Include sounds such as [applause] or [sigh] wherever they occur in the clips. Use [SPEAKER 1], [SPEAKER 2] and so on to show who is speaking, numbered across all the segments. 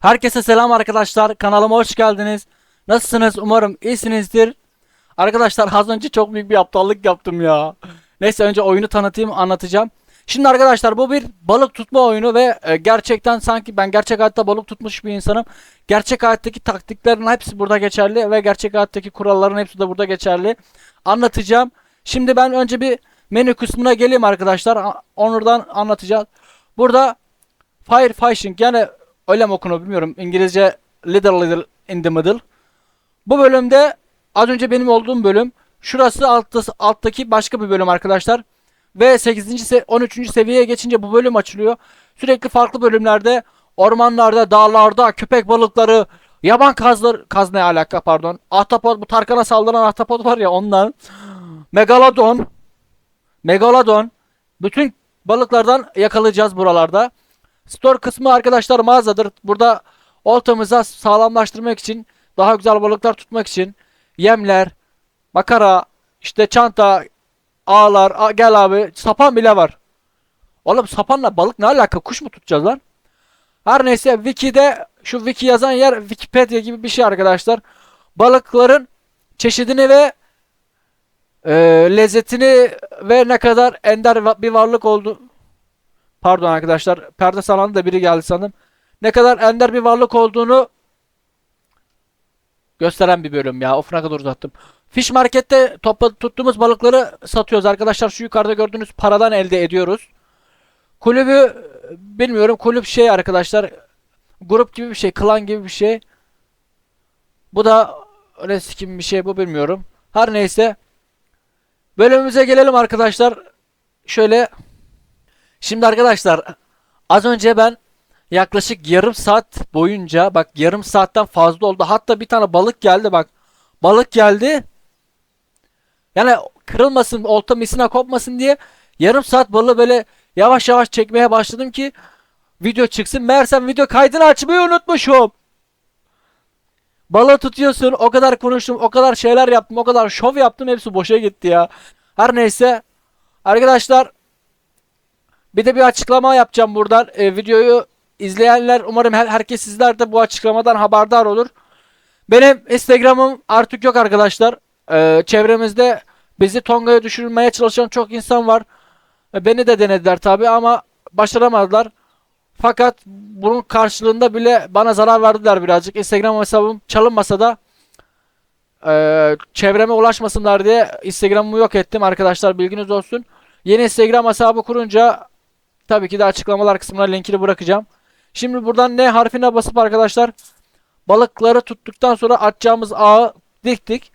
[SPEAKER 1] Herkese selam arkadaşlar. Kanalıma hoş geldiniz. Nasılsınız? Umarım iyisinizdir. Arkadaşlar az önce çok büyük bir aptallık yaptım ya. Neyse önce oyunu tanıtayım, anlatacağım. Şimdi arkadaşlar bu bir balık tutma oyunu ve e, gerçekten sanki ben gerçek hayatta balık tutmuş bir insanım. Gerçek hayattaki taktiklerin hepsi burada geçerli ve gerçek hayattaki kuralların hepsi de burada geçerli. Anlatacağım. Şimdi ben önce bir menü kısmına geleyim arkadaşlar. Onurdan anlatacağız. Burada Fire Fishing yani öyle mi okunuyor bilmiyorum. İngilizce Little Little in the Middle. Bu bölümde az önce benim olduğum bölüm. Şurası altta, alttaki başka bir bölüm arkadaşlar. Ve 8. se 13. seviyeye geçince bu bölüm açılıyor. Sürekli farklı bölümlerde ormanlarda, dağlarda, köpek balıkları, yaban kazlar, kaz ne alaka pardon. Ahtapot bu Tarkan'a saldıran ahtapot var ya ondan. Megalodon. Megalodon. Bütün balıklardan yakalayacağız buralarda. Store kısmı arkadaşlar mağazadır. Burada oltamıza sağlamlaştırmak için, daha güzel balıklar tutmak için yemler, makara, işte çanta, ağlar, gel abi sapan bile var. Oğlum sapanla balık ne alaka? Kuş mu tutacağız lan? Her neyse Wiki'de şu Wiki yazan yer Wikipedia gibi bir şey arkadaşlar. Balıkların çeşidini ve e, lezzetini ve ne kadar ender bir varlık oldu. Pardon arkadaşlar. Perde salonunda da biri geldi sanırım. Ne kadar ender bir varlık olduğunu gösteren bir bölüm ya. Of ne kadar uzattım. Fish Market'te topla tuttuğumuz balıkları satıyoruz arkadaşlar. Şu yukarıda gördüğünüz paradan elde ediyoruz. Kulübü bilmiyorum. Kulüp şey arkadaşlar. Grup gibi bir şey. Klan gibi bir şey. Bu da öyle sikim bir şey bu bilmiyorum. Her neyse. Bölümümüze gelelim arkadaşlar. Şöyle Şimdi arkadaşlar az önce ben yaklaşık yarım saat boyunca bak yarım saatten fazla oldu. Hatta bir tane balık geldi bak. Balık geldi. Yani kırılmasın, olta misina kopmasın diye yarım saat balığı böyle yavaş yavaş çekmeye başladım ki video çıksın. Meğersem video kaydını açmayı unutmuşum. Balığı tutuyorsun. O kadar konuştum, o kadar şeyler yaptım, o kadar şov yaptım. Hepsi boşa gitti ya. Her neyse. Arkadaşlar bir de bir açıklama yapacağım buradan. E, videoyu izleyenler umarım her, herkes sizler de bu açıklamadan haberdar olur. Benim Instagram'ım artık yok arkadaşlar. E, çevremizde bizi Tonga'ya düşürmeye çalışan çok insan var. E, beni de denediler tabi ama başaramadılar. Fakat bunun karşılığında bile bana zarar verdiler birazcık. Instagram hesabım çalınmasa da e, çevreme ulaşmasınlar diye Instagram'ımı yok ettim arkadaşlar bilginiz olsun. Yeni Instagram hesabı kurunca tabii ki de açıklamalar kısmına linkini bırakacağım. Şimdi buradan ne harfine basıp arkadaşlar balıkları tuttuktan sonra atacağımız ağı diktik.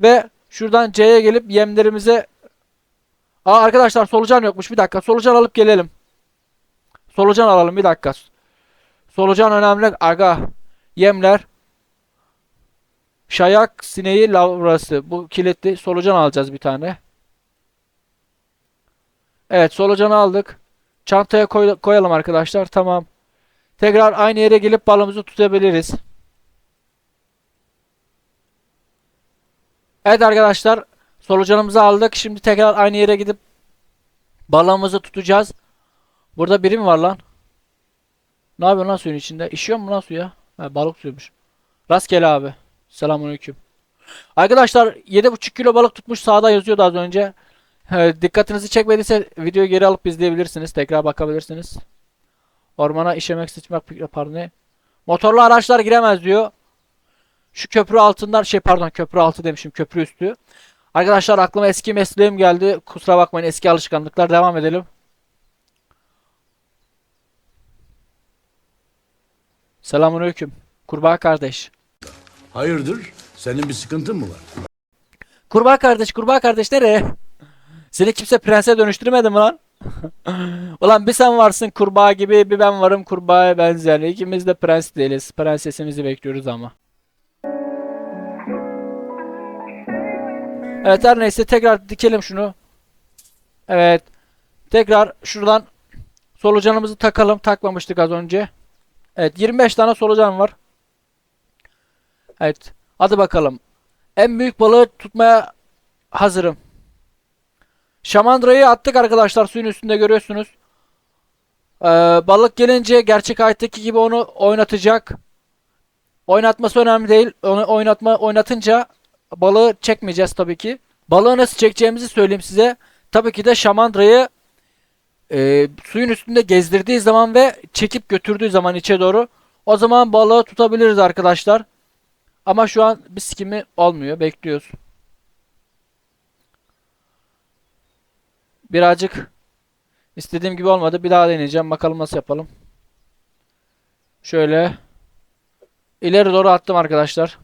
[SPEAKER 1] Ve şuradan C'ye gelip yemlerimize Aa arkadaşlar solucan yokmuş. Bir dakika solucan alıp gelelim. Solucan alalım bir dakika. Solucan önemli aga. Yemler. Şayak sineği lavrası. Bu kilitli. Solucan alacağız bir tane. Evet solucanı aldık. Çantaya koy- koyalım arkadaşlar. Tamam. Tekrar aynı yere gelip balımızı tutabiliriz. Evet arkadaşlar. Solucanımızı aldık. Şimdi tekrar aynı yere gidip balığımızı tutacağız. Burada biri mi var lan? Ne yapıyorsun lan suyun içinde? İşiyor mu lan suya? Ha, balık suymuş. Rastgele abi. Selamünaleyküm. Arkadaşlar 7,5 kilo balık tutmuş sağda yazıyordu az önce. Evet, dikkatinizi çekmediyse videoyu geri alıp izleyebilirsiniz. Tekrar bakabilirsiniz. Ormana işemek sıçmak pardon ne? Motorlu araçlar giremez diyor. Şu köprü altından şey pardon köprü altı demişim köprü üstü. Arkadaşlar aklıma eski mesleğim geldi. Kusura bakmayın eski alışkanlıklar devam edelim. Selamünaleyküm. Kurbağa kardeş.
[SPEAKER 2] Hayırdır? Senin bir sıkıntın mı var?
[SPEAKER 1] Kurbağa kardeş, kurbağa kardeş nereye? Seni kimse prense dönüştürmedi mi lan? [laughs] Ulan bir sen varsın kurbağa gibi, bir ben varım kurbağaya benzeyen. İkimiz de prens değiliz. Prensesimizi bekliyoruz ama. Evet her neyse tekrar dikelim şunu. Evet. Tekrar şuradan solucanımızı takalım. Takmamıştık az önce. Evet 25 tane solucan var. Evet. Hadi bakalım. En büyük balığı tutmaya hazırım. Şamandrayı attık arkadaşlar suyun üstünde görüyorsunuz. Ee, balık gelince gerçek hayattaki gibi onu oynatacak. Oynatması önemli değil. Onu oynatma oynatınca balığı çekmeyeceğiz tabii ki. Balığı nasıl çekeceğimizi söyleyeyim size. Tabii ki de şamandrayı e, suyun üstünde gezdirdiği zaman ve çekip götürdüğü zaman içe doğru o zaman balığı tutabiliriz arkadaşlar. Ama şu an bir sikimi olmuyor. Bekliyoruz. Birazcık istediğim gibi olmadı. Bir daha deneyeceğim. Bakalım nasıl yapalım. Şöyle ileri doğru attım arkadaşlar.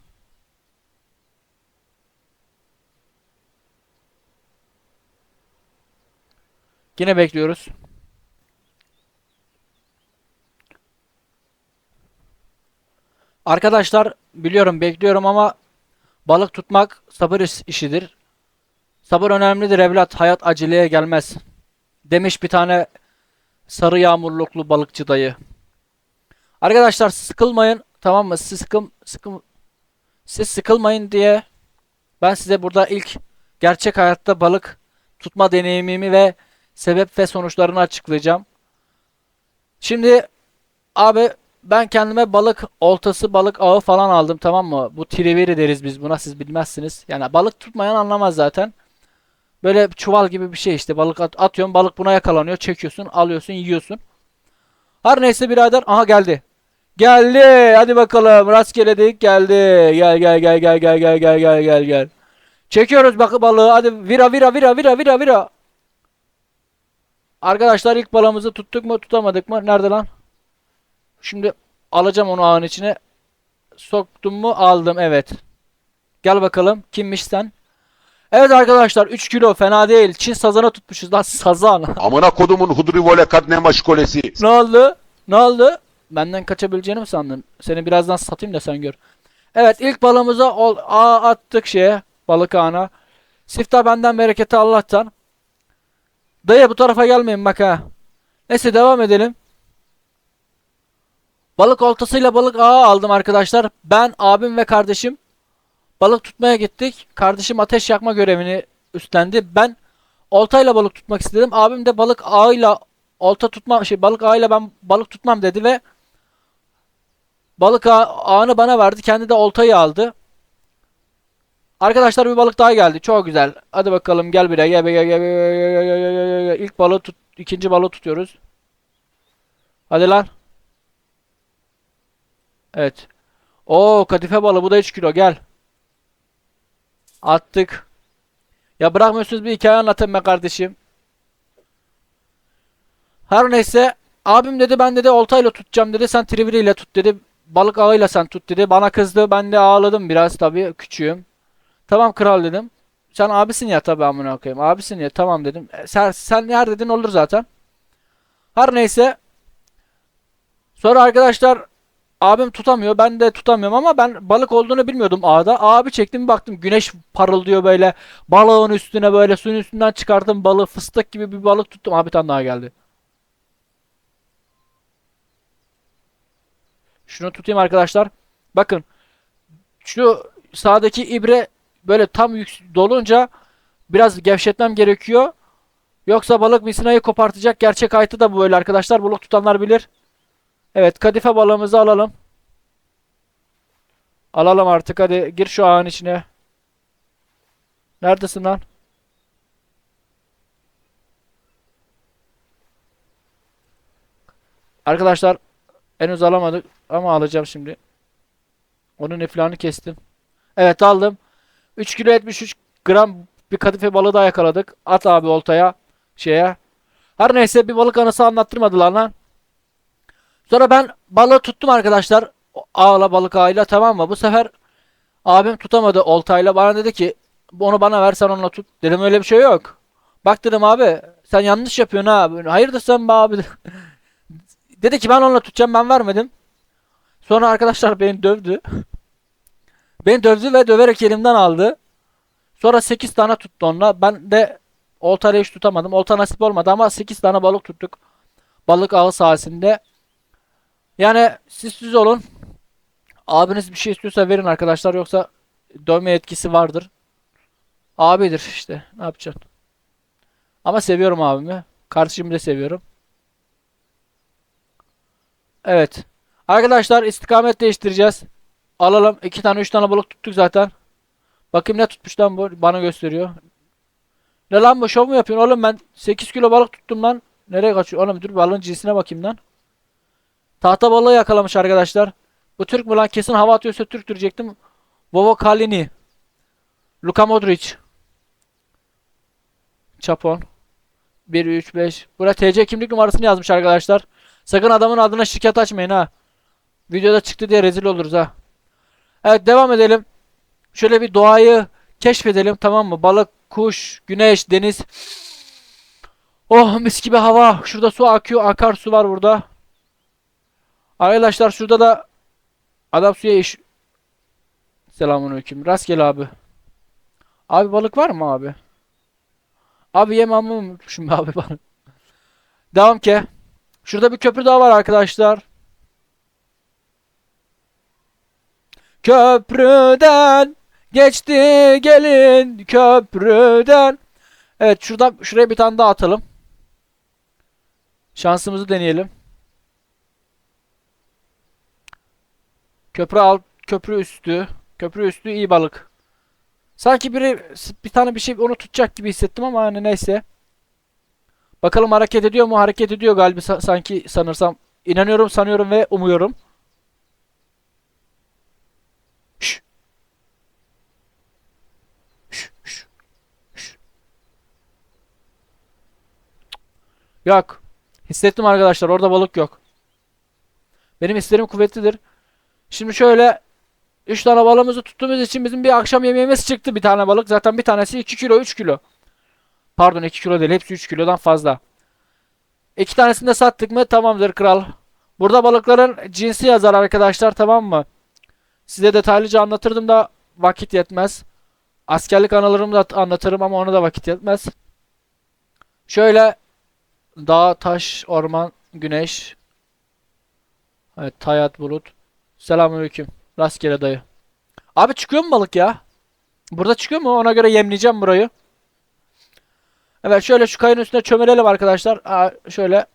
[SPEAKER 1] Yine bekliyoruz. Arkadaşlar biliyorum bekliyorum ama balık tutmak sabır iş- işidir. Sabır önemlidir evlat. Hayat aceleye gelmez. Demiş bir tane sarı yağmurluklu balıkçı dayı. Arkadaşlar sıkılmayın. Tamam mı? Siz sıkım sıkım siz sıkılmayın diye ben size burada ilk gerçek hayatta balık tutma deneyimimi ve sebep ve sonuçlarını açıklayacağım. Şimdi abi ben kendime balık oltası, balık ağı falan aldım tamam mı? Bu triveri deriz biz buna siz bilmezsiniz. Yani balık tutmayan anlamaz zaten. Böyle çuval gibi bir şey işte balık at atıyorsun balık buna yakalanıyor çekiyorsun alıyorsun yiyorsun. Her neyse birader aha geldi. Geldi hadi bakalım rastgele dedik geldi. Gel gel gel gel gel gel gel gel gel gel. Çekiyoruz bakı balığı hadi vira vira vira vira vira vira. Arkadaşlar ilk balığımızı tuttuk mu tutamadık mı? Nerede lan? Şimdi alacağım onu ağın içine. Soktum mu? Aldım evet. Gel bakalım kimmiş sen? Evet arkadaşlar 3 kilo fena değil. Çin sazana tutmuşuz lan sazan. [laughs]
[SPEAKER 3] Amına kodumun hudri vole kadne maşkolesi.
[SPEAKER 1] ne oldu? Ne oldu? Benden kaçabileceğini mi sandın? Seni birazdan satayım da sen gör. Evet ilk balığımıza ol, ağ attık şeye. Balık ağına. Siftah benden bereketi Allah'tan. Dayı bu tarafa gelmeyin bak ha. Neyse devam edelim. Balık oltasıyla balık ağı aldım arkadaşlar. Ben, abim ve kardeşim Balık tutmaya gittik. Kardeşim ateş yakma görevini üstlendi. Ben oltayla balık tutmak istedim. Abim de balık ağıyla olta tutma şey balık ağıyla ben balık tutmam dedi ve balık ağını bana verdi. Kendi de oltayı aldı. Arkadaşlar bir balık daha geldi. Çok güzel. Hadi bakalım gel buraya. Gel, gel, gel, gel, gel, gel. İlk balığı tut, ikinci balığı tutuyoruz. Hadi lan. Evet. Oo kadife balığı bu da 3 kilo gel. Attık. Ya bırakmıyorsunuz bir hikaye anlatayım be kardeşim. Her neyse abim dedi ben dedi oltayla tutacağım dedi sen trivriyle tut dedi. Balık ağıyla sen tut dedi. Bana kızdı ben de ağladım biraz tabii küçüğüm. Tamam kral dedim. Sen abisin ya tabii amına koyayım. Abisin ya tamam dedim. E, Sen, sen her dedin olur zaten. Her neyse. Sonra arkadaşlar abim tutamıyor. Ben de tutamıyorum ama ben balık olduğunu bilmiyordum ağda. Abi çektim baktım güneş parıldıyor böyle. Balığın üstüne böyle suyun üstünden çıkardım balığı fıstık gibi bir balık tuttum. Abi bir tane daha geldi. Şunu tutayım arkadaşlar. Bakın. Şu sağdaki ibre böyle tam dolunca biraz gevşetmem gerekiyor. Yoksa balık misinayı kopartacak. Gerçek ayıtı da bu böyle arkadaşlar. Balık tutanlar bilir. Evet kadife balığımızı alalım. Alalım artık hadi gir şu ağın içine. Neredesin lan? Arkadaşlar henüz alamadık ama alacağım şimdi. Onun iflahını kestim. Evet aldım. 3 kilo 73 gram bir kadife balığı daha yakaladık. At abi oltaya şeye. Her neyse bir balık anısı anlattırmadılar lan. Sonra ben balığı tuttum arkadaşlar. Ağla balık ağıyla tamam mı? Bu sefer abim tutamadı oltayla. Bana dedi ki onu bana ver sen onunla tut. Dedim öyle bir şey yok. Bak dedim abi sen yanlış yapıyorsun ha. Hayırdır sen be abi. [laughs] Dedi ki ben onunla tutacağım ben vermedim. Sonra arkadaşlar beni dövdü. [laughs] Beni dövdü ve döverek elimden aldı. Sonra 8 tane tuttu onunla. Ben de oltayla hiç tutamadım. Olta nasip olmadı ama 8 tane balık tuttuk. Balık ağı sayesinde. Yani siz siz olun. Abiniz bir şey istiyorsa verin arkadaşlar. Yoksa dövme etkisi vardır. Abidir işte. Ne yapacaksın? Ama seviyorum abimi. Kardeşimi de seviyorum. Evet. Arkadaşlar istikamet değiştireceğiz. Alalım. iki tane üç tane balık tuttuk zaten. Bakayım ne tutmuş lan bu. Bana gösteriyor. Ne lan bu şov mu yapıyorsun oğlum ben 8 kilo balık tuttum lan. Nereye kaçıyor? Oğlum dur balığın cinsine bakayım lan. Tahta balığı yakalamış arkadaşlar. Bu Türk mü lan? Kesin hava atıyorsa Türk diyecektim. Vovo Kalini. Luka Modric. Çapon. 1 3 5. Buraya TC kimlik numarasını yazmış arkadaşlar. Sakın adamın adına şirket açmayın ha. Videoda çıktı diye rezil oluruz ha. Evet devam edelim. Şöyle bir doğayı keşfedelim tamam mı? Balık, kuş, güneş, deniz. Oh mis gibi hava. Şurada su akıyor. Akar su var burada. Arkadaşlar şurada da adam suya iş. Selamünaleyküm. Rastgele abi. Abi balık var mı abi? Abi yemem mi be abi [laughs] balık. Devam ki. Şurada bir köprü daha var arkadaşlar. Köprüden geçti gelin köprüden. Evet şuradan şuraya bir tane daha atalım. Şansımızı deneyelim. Köprü alt, köprü üstü. Köprü üstü iyi balık. Sanki biri bir tane bir şey onu tutacak gibi hissettim ama hani neyse. Bakalım hareket ediyor mu? Hareket ediyor galiba sa- sanki sanırsam. İnanıyorum, sanıyorum ve umuyorum. Şş, şş. Yok. Hissettim arkadaşlar. Orada balık yok. Benim hislerim kuvvetlidir. Şimdi şöyle 3 tane balığımızı tuttuğumuz için bizim bir akşam yemeğimiz çıktı bir tane balık. Zaten bir tanesi 2 kilo 3 kilo. Pardon 2 kilo değil hepsi 3 kilodan fazla. İki tanesini de sattık mı tamamdır kral. Burada balıkların cinsi yazar arkadaşlar tamam mı? Size detaylıca anlatırdım da vakit yetmez. Askerlik anılarımı da anlatırım ama ona da vakit yetmez. Şöyle dağ, taş, orman, güneş. Evet, Tayat Bulut. Selamünaleyküm. Rastgele dayı. Abi çıkıyor mu balık ya? Burada çıkıyor mu? Ona göre yemleyeceğim burayı. Evet şöyle şu kayın üstüne çömelelim arkadaşlar. Aa, şöyle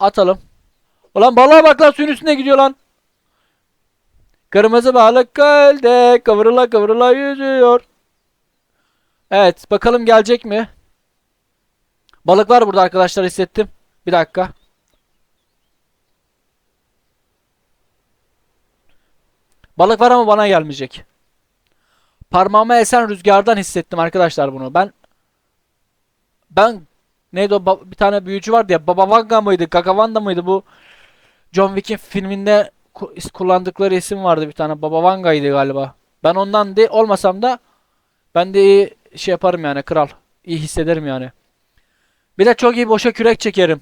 [SPEAKER 1] atalım. Ulan balığa bak lan suyun üstüne gidiyor lan. Kırmızı balık gölde kıvrıla kıvrıla yüzüyor. Evet bakalım gelecek mi? Balık var burada arkadaşlar hissettim. Bir dakika. Balık var ama bana gelmeyecek. Parmağıma esen rüzgardan hissettim arkadaşlar bunu. Ben ben neydi o bir tane büyücü vardı ya Baba Vanga mıydı Gagavanda mıydı bu John Wick'in filminde kullandıkları isim vardı bir tane Baba Vanga'ydı galiba. Ben ondan de olmasam da ben de iyi şey yaparım yani kral. İyi hissederim yani. Bir de çok iyi boşa kürek çekerim.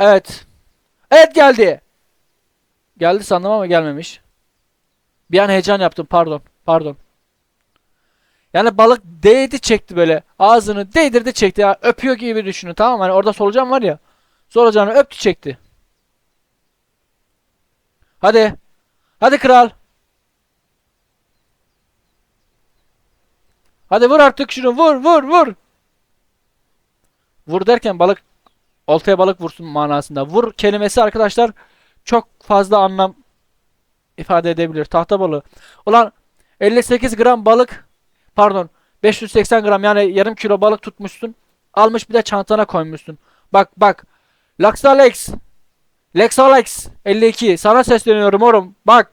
[SPEAKER 1] Evet. Evet geldi. Geldi sandım ama gelmemiş. Bir an heyecan yaptım pardon. Pardon. Yani balık değdi çekti böyle. Ağzını değdirdi çekti ya. Öpüyor gibi düşünün tamam mı? Hani orada solucan var ya. Solucanı öptü çekti. Hadi. Hadi kral. Hadi vur artık şunu vur vur vur. Vur derken balık oltaya balık vursun manasında. Vur kelimesi arkadaşlar çok fazla anlam ifade edebilir. Tahta balığı. Ulan 58 gram balık pardon 580 gram yani yarım kilo balık tutmuşsun. Almış bir de çantana koymuşsun. Bak bak. Laxalex. Lexalex 52. Sana sesleniyorum oğlum. Bak.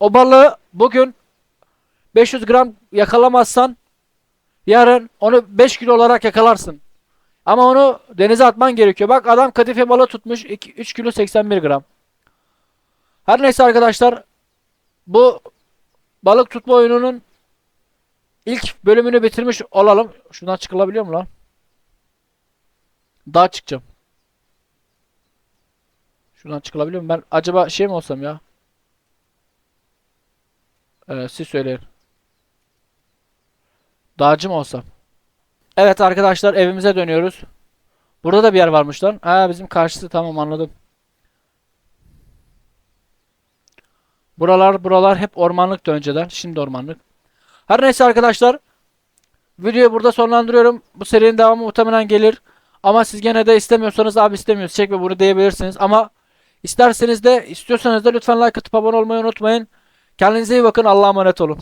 [SPEAKER 1] O balığı bugün 500 gram yakalamazsan yarın onu 5 kilo olarak yakalarsın. Ama onu denize atman gerekiyor. Bak adam kadife balığı tutmuş 2, 3 kilo 81 gram. Her neyse arkadaşlar bu balık tutma oyununun ilk bölümünü bitirmiş olalım. Şuradan çıkılabiliyor mu lan? Daha çıkacağım. Şuradan çıkılabiliyor mu? Ben acaba şey mi olsam ya? Ee, siz söyleyin. Dağcı mı olsam? Evet arkadaşlar evimize dönüyoruz. Burada da bir yer varmış lan. Ha bizim karşısı tamam anladım. Buralar buralar hep ormanlıktı önceden. Şimdi ormanlık. Her neyse arkadaşlar. Videoyu burada sonlandırıyorum. Bu serinin devamı muhtemelen gelir. Ama siz gene de istemiyorsanız abi istemiyoruz çekme bunu diyebilirsiniz. Ama isterseniz de istiyorsanız da lütfen like atıp abone olmayı unutmayın. Kendinize iyi bakın. Allah'a emanet olun.